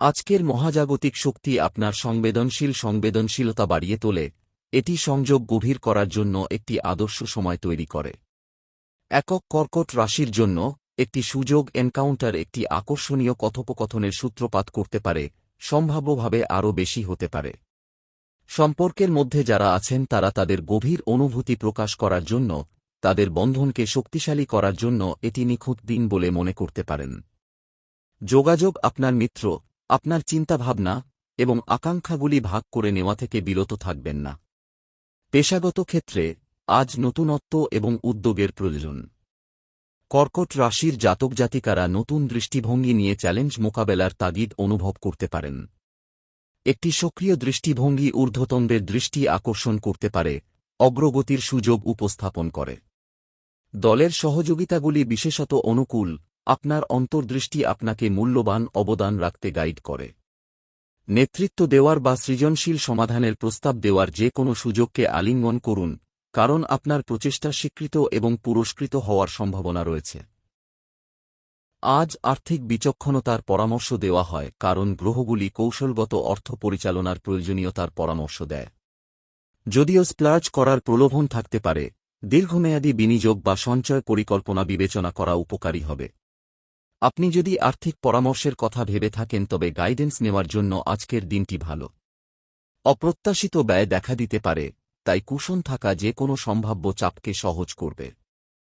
আজকের মহাজাগতিক শক্তি আপনার সংবেদনশীল সংবেদনশীলতা বাড়িয়ে তোলে। এটি সংযোগ গভীর করার জন্য একটি আদর্শ সময় তৈরি করে। একক কর্কট রাশির জন্য একটি সুযোগ এনকাউন্টার একটি আকর্ষণীয় কথোপকথনের সূত্রপাত করতে পারে, সম্ভাব্যভাবে আরও বেশি হতে পারে। সম্পর্কের মধ্যে যারা আছেন তারা তাদের গভীর অনুভূতি প্রকাশ করার জন্য, তাদের বন্ধনকে শক্তিশালী করার জন্য এটি নিখুঁত দিন বলে মনে করতে পারেন। যোগাযোগ আপনার মিত্র আপনার চিন্তাভাবনা এবং আকাঙ্ক্ষাগুলি ভাগ করে নেওয়া থেকে বিরত থাকবেন না। পেশাগত ক্ষেত্রে আজ নতুনত্ব এবং উদ্যোগের প্রয়োজন। কর্কট রাশির জাতক জাতিকারা নতুন দৃষ্টিভঙ্গি নিয়ে চ্যালেঞ্জ মোকাবেলার তাগিদ অনুভব করতে পারেন। একটি সক্রিয় দৃষ্টিভঙ্গি ঊর্ধ্বতনদের দৃষ্টি আকর্ষণ করতে পারে, অগ্রগতির সুযোগ উপস্থাপন করে। দলের সহযোগিতাগুলি বিশেষত অনুকূল আপনার অন্তর্দৃষ্টি আপনাকে মূল্যবান অবদান রাখতে গাইড করে। নেতৃত্ব দেওয়ার বা সৃজনশীল সমাধানের প্রস্তাব দেওয়ার যে কোনো সুযোগকে আলিঙ্গন করুন, কারণ আপনার প্রচেষ্টা স্বীকৃত এবং পুরস্কৃত হওয়ার সম্ভাবনা রয়েছে। আজ আর্থিক বিচক্ষণতার পরামর্শ দেওয়া হয়, কারণ গ্রহগুলি কৌশলগত অর্থ পরিচালনার প্রয়োজনীয়তার পরামর্শ দেয়। যদিও স্প্লার্জ করার প্রলোভন থাকতে পারে, দীর্ঘমেয়াদী বিনিয়োগ বা সঞ্চয় পরিকল্পনা বিবেচনা করা উপকারী হবে। আপনি যদি আর্থিক পরামর্শের কথা ভেবে থাকেন তবে গাইডেন্স নেওয়ার জন্য আজকের দিনটি ভালো। অপ্রত্যাশিত ব্যয় দেখা দিতে পারে, তাই কুশন থাকা যে কোনো সম্ভাব্য চাপকে সহজ করবে।